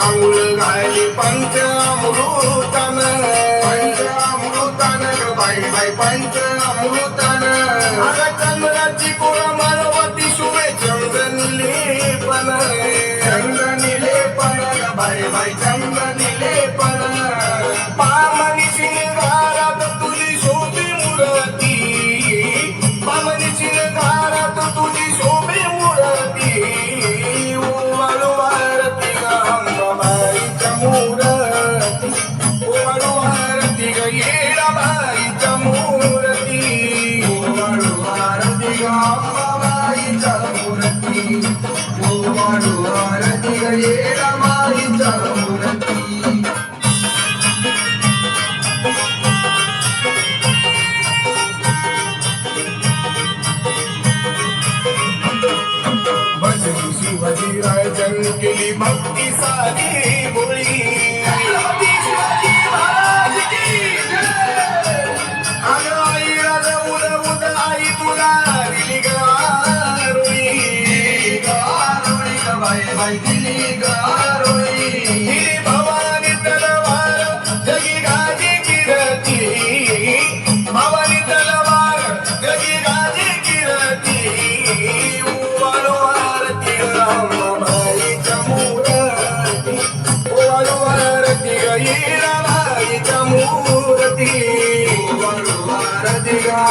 आंघोळ घाली पंचामृतान. पंचामृतान बाई बाई पंचामृतान. चंद्राची कोळा मानवती शुभे चंद्रनिले पण चंदनिले पण ग बाई शिवाजी राजन केली भक्ती साधी बोळी.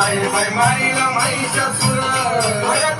बाई बाई माईला माईच्या अगं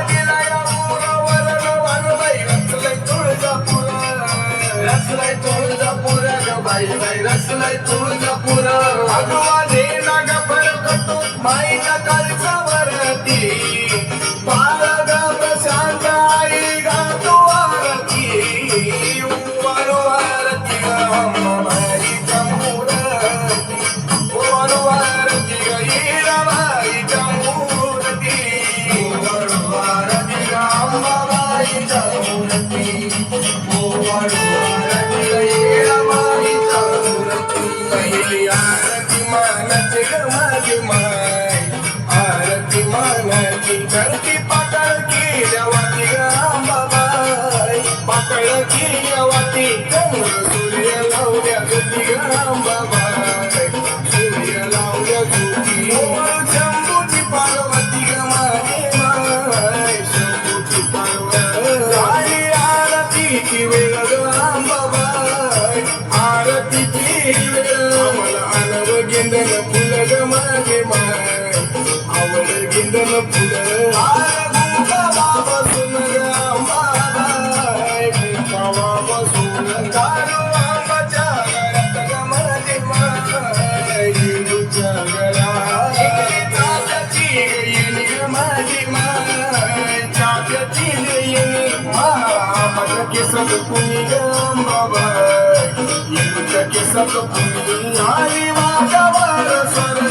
रसलाय तुळजापूर ग बाई बाई रसलाय तुळजापूर. भगवाने नाग फरकतो माईच्या काळजावरती बाळग प्रशांत आई गातो आरती. उवारो आरती ग अंबाबाईच्या मूर्ती. उवारो आरती आरती आरती पहिली आरती मानाची ग माझी माय आरती मानाची धरती पातळ केल्यावाती ग अंबाबाई पातळ केल्यावाती चंद्र सूर्य लावल्या गती ग केसात कुणी आई माझ्यावर सर